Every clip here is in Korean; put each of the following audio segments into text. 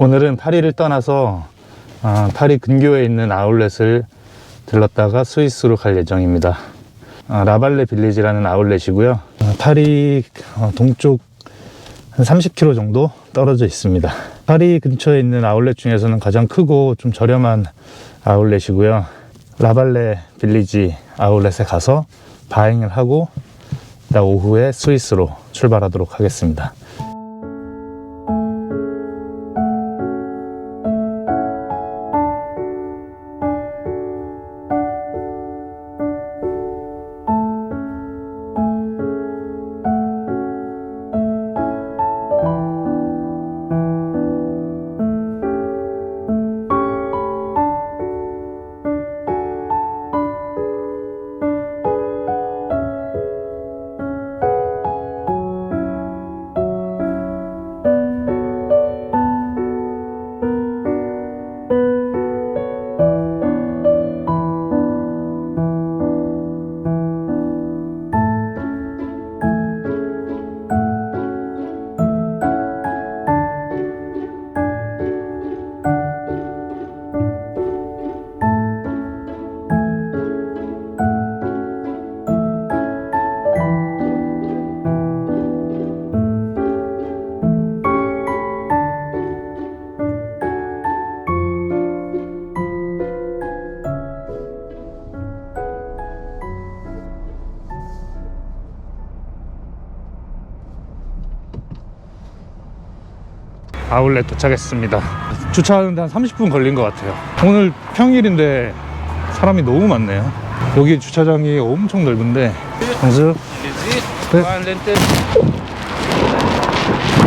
오늘은 파리를 떠나서 아, 파리 근교에 있는 아울렛을 들렀다가 스위스로 갈 예정입니다. 아, 라발레 빌리지라는 아울렛이고요. 아, 파리 어, 동쪽 한 30km 정도 떨어져 있습니다. 파리 근처에 있는 아울렛 중에서는 가장 크고 좀 저렴한 아울렛이고요. 라발레 빌리지 아울렛에 가서 바행을 하고 오후에 스위스로 출발하도록 하겠습니다. 아울렛 도착했습니다. 주차하는데 한 30분 걸린 것 같아요. 오늘 평일인데 사람이 너무 많네요. 여기 주차장이 엄청 넓은데. 강수? 네.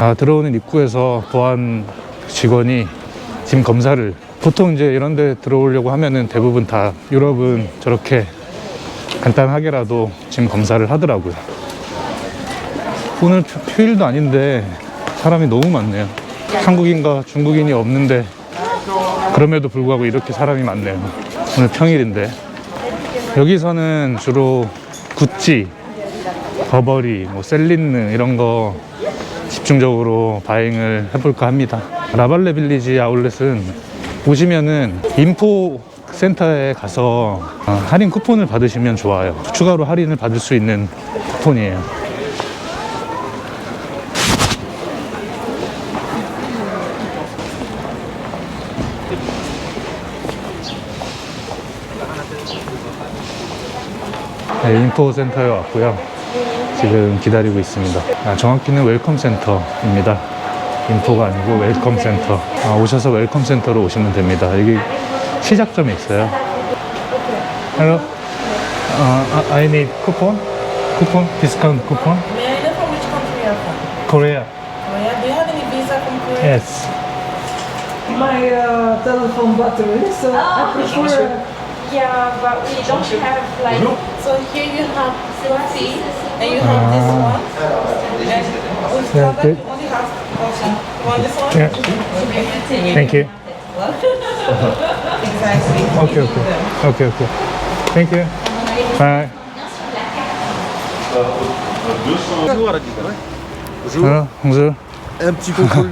아, 들어오는 입구에서 보안 직원이 짐 검사를 보통 이제 이런 데 들어오려고 하면은 대부분 다 유럽은 저렇게 간단하게라도 짐 검사를 하더라고요. 오늘 표- 휴일도 아닌데 사람이 너무 많네요. 한국인과 중국인이 없는데 그럼에도 불구하고 이렇게 사람이 많네요. 오늘 평일인데 여기서는 주로 구찌, 버버리, 뭐 셀린느 이런 거 집중적으로 바잉을 해볼까 합니다. 라발레 빌리지 아울렛은 오시면은 인포 센터에 가서 어, 할인 쿠폰을 받으시면 좋아요. 추가로 할인을 받을 수 있는 쿠폰이에요. 네, 인포 센터에 왔고요. 지금 기다리고 있습니다. 아, 정확히는 웰컴 센터입니다. 인포가 아니고 웰컴 센터. 아, 오셔서 웰컴 센터로 오시면 됩니다. 여기 시작점에 있어요. Hello. Uh, I need coupon. Coupon. Discount coupon. May I know from which country you're from? Korea. Korea. Do you have any visa from Korea? Yes. my uh, telephone battery, so I prefer. Yeah, but we don't have like. So here you have coffee, and you have this Ah. one. And with Yeah, cover, you only have coffee. You want this one? Yeah. Thank you. Exactly. Okay, okay. Okay, okay. Thank you. Bye. Hello, 홍수. Un petit contrôle.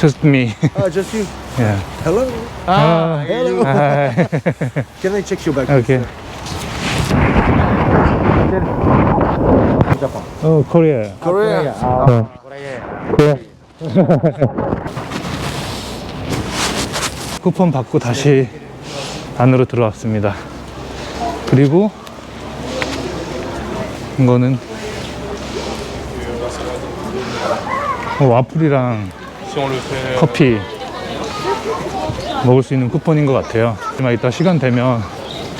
Just me. ah, just you. yeah. Hello. Ah, hello. Can I check your bag? Okay. Japan. Oh, Korea. Korea. 어. Korea. 쿠폰 받고 다시 안으로 들어왔습니다. 그리고 이거는 어, 와플이랑 커피 먹을 수 있는 쿠폰인 것 같아요. 하지만 이따 시간 되면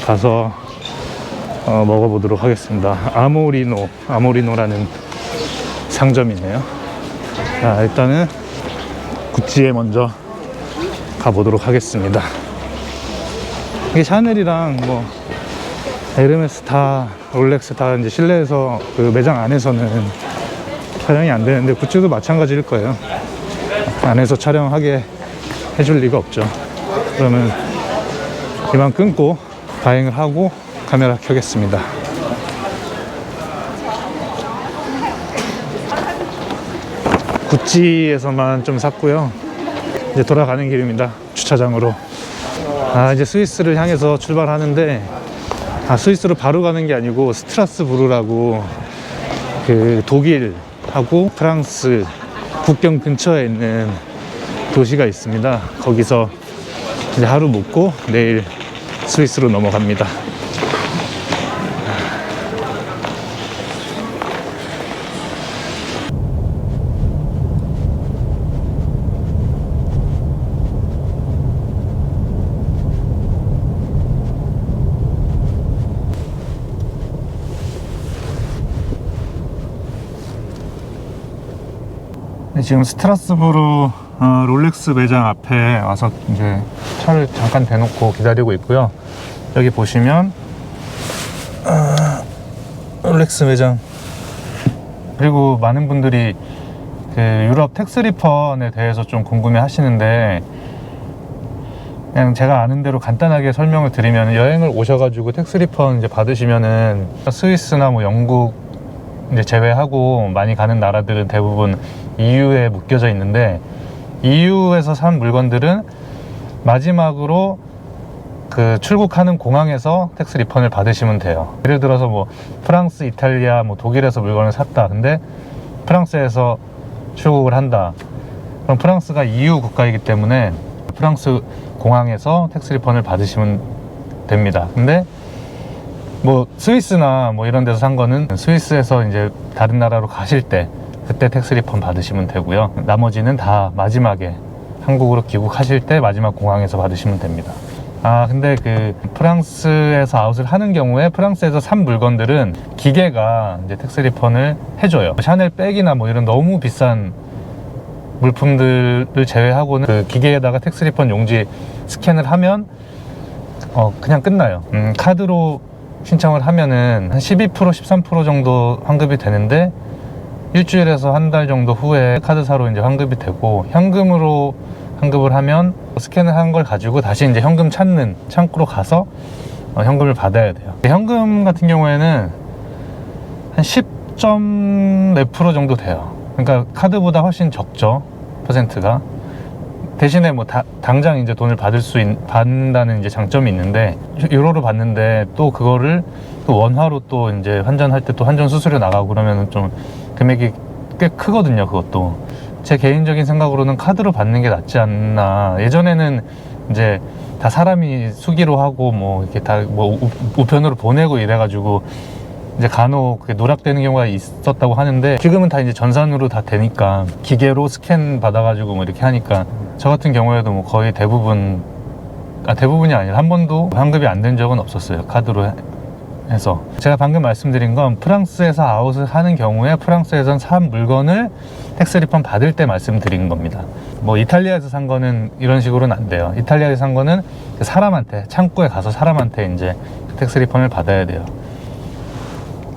가서 어, 먹어보도록 하겠습니다. 아모리노, 아모리노라는 상점이네요. 자, 일단은 구찌에 먼저 가보도록 하겠습니다. 이게 샤넬이랑 뭐 에르메스 다 롤렉스 다 이제 실내에서 그 매장 안에서는 촬영이 안 되는데 구찌도 마찬가지일 거예요. 안에서 촬영하게 해줄 리가 없죠. 그러면 이만 끊고 다행을 하고 카메라 켜겠습니다. 구찌에서만 좀 샀고요. 이제 돌아가는 길입니다. 주차장으로. 아, 이제 스위스를 향해서 출발하는데, 아, 스위스로 바로 가는 게 아니고 스트라스부르라고 그 독일하고 프랑스 국경 근처에 있는 도시가 있습니다. 거기서 이제 하루 묵고 내일 스위스로 넘어갑니다. 네, 지금 스트라스부르 어, 롤렉스 매장 앞에 와서 이제 차를 잠깐 대놓고 기다리고 있고요. 여기 보시면 어, 롤렉스 매장 그리고 많은 분들이 그 유럽 텍스 리펀에 대해서 좀 궁금해 하시는데 그냥 제가 아는 대로 간단하게 설명을 드리면 여행을 오셔가지고 텍스 리펀 이제 받으시면은 스위스나 뭐 영국 이제 제외하고 많이 가는 나라들은 대부분 EU에 묶여져 있는데 EU에서 산 물건들은 마지막으로 그 출국하는 공항에서 텍스 리펀을 받으시면 돼요. 예를 들어서 뭐 프랑스, 이탈리아, 뭐 독일에서 물건을 샀다. 근데 프랑스에서 출국을 한다. 그럼 프랑스가 EU 국가이기 때문에 프랑스 공항에서 텍스 리펀을 받으시면 됩니다. 근데 뭐 스위스나 뭐 이런 데서 산 거는 스위스에서 이제 다른 나라로 가실 때 그때 텍스 리펀 받으시면 되고요. 나머지는 다 마지막에 한국으로 귀국하실 때 마지막 공항에서 받으시면 됩니다. 아 근데 그 프랑스에서 아웃을 하는 경우에 프랑스에서 산 물건들은 기계가 이제 텍스 리펀을 해줘요. 샤넬 백이나 뭐 이런 너무 비싼 물품들을 제외하고는 그 기계에다가 텍스 리펀 용지 스캔을 하면 어 그냥 끝나요. 음, 카드로 신청을 하면은 한 12% 13% 정도 환급이 되는데 일주일에서 한 달 정도 후에 카드사로 이제 환급이 되고 현금으로 환급을 하면 스캔을 한 걸 가지고 다시 이제 현금 찾는 창구로 가서 어, 현금을 받아야 돼요. 현금 같은 경우에는 한 10점 몇 프로 정도 돼요. 그러니까 카드보다 훨씬 적죠 퍼센트가. 대신에 뭐 다- 당장 이제 돈을 받을 수 있, 받는다는 이제 장점이 있는데 유로로 받는데 또 그거를 또 원화로 또 이제 환전할 때 또 환전 수수료 나가고 그러면은 좀 금액이 꽤 크거든요 그것도. 제 개인적인 생각으로는 카드로 받는 게 낫지 않나. 예전에는 이제 다 사람이 수기로 하고 뭐 이렇게 다 뭐 우편으로 보내고 이래 가지고 이제 간혹 누락되는 경우가 있었다고 하는데 지금은 다 이제 전산으로 다 되니까 기계로 스캔 받아가지고 뭐 이렇게 하니까 저 같은 경우에도 뭐 거의 대부분 아 대부분이 아니라 한 번도 환급이 안 된 적은 없었어요 카드로 해- 해서 제가 방금 말씀드린 건 프랑스에서 아웃을 하는 경우에 프랑스에선 산 물건을 텍스 리펀 받을 때 말씀드린 겁니다 뭐 이탈리아에서 산 거는 이런 식으로는 안 돼요 이탈리아에서 산 거는 그 사람한테 창구에 가서 사람한테 이제 텍스 리펀을 받아야 돼요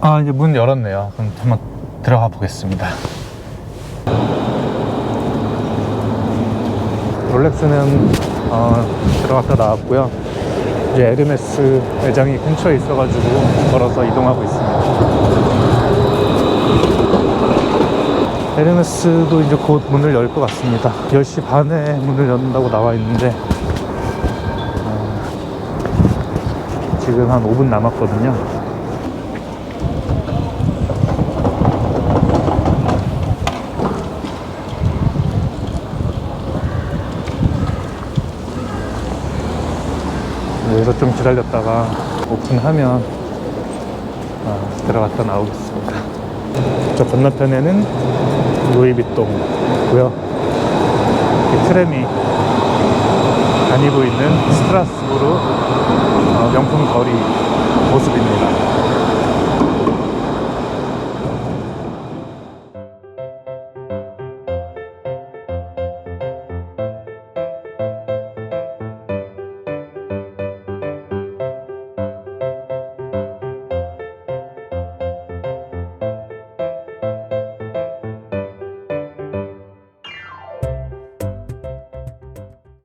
아 이제 문 열었네요. 그럼 한번 들어가 보겠습니다. 롤렉스는 어, 들어갔다 나왔고요. 이제 에르메스 매장이 근처에 있어가지고 걸어서 이동하고 있습니다. 에르메스도 이제 곧 문을 열 것 같습니다. 10시 반에 문을 연다고 나와 있는데 어, 지금 한 5분 남았거든요. 여기서 좀 기다렸다가 오픈하면 아, 들어갔다 나오겠습니다. 저 건너편에는 루이비통이고요. 이 트램이 다니고 있는 스트라스부르 어, 명품 거리 모습입니다.